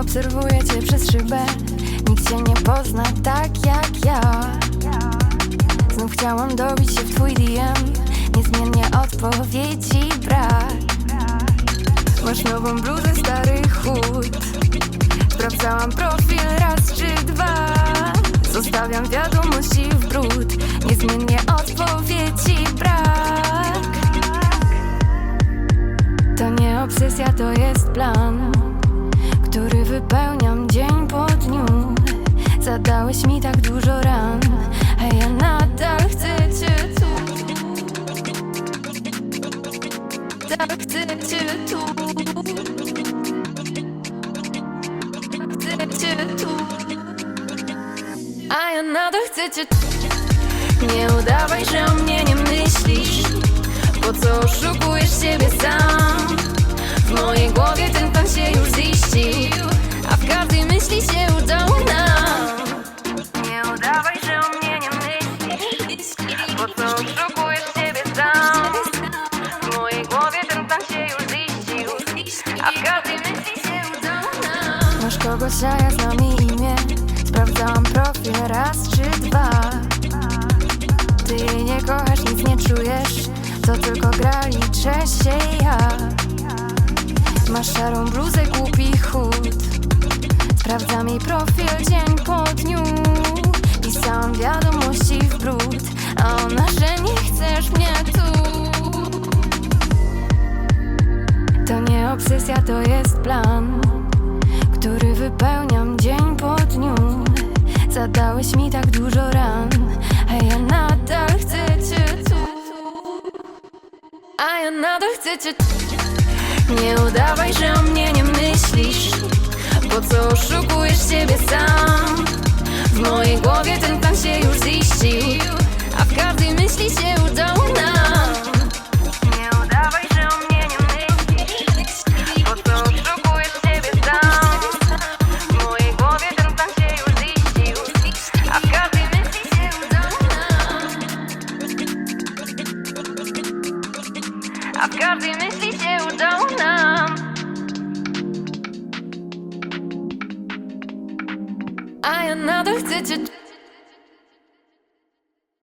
Obserwuję cię przez szybę. Nikt cię nie pozna tak jak ja. Znów chciałam dobić się w twój DM Niezmiennie odpowiedzi brak. Masz nową bluzę, stary chód. Sprawdzałam profil raz czy dwa. Zostawiam wiadomości w brud. Niezmiennie odpowiedzi brak. To nie obsesja, to jest plan A ja nadal chcę cię Nie udawaj, że o mnie nie myślisz. Po co oszukujesz siebie sam? W mojej głowie ten plan się już ziścił A w każdej myśli się udało nam Masz kogoś, a ja znam imię. Sprawdzałam profil raz czy dwa. Ty jej nie kochasz, nic nie czujesz. To tylko gra, liczę się ja. Masz szarą bluzę, głupi chód. Sprawdzam jej profil dzień po dniu. Pisałam wiadomości w brud. A ona, że nie chcesz mnie tu. To nie obsesja, to jest plan wypełniam dzień po dniu. Zadałeś mi tak dużo ran A ja nadal chcę cię tu. A ja nadal chcę cię tu. Nie udawaj, że o mnie nie myślisz Po co oszukujesz siebie sam? W mojej głowie ten A w każdej myśli się udało nam A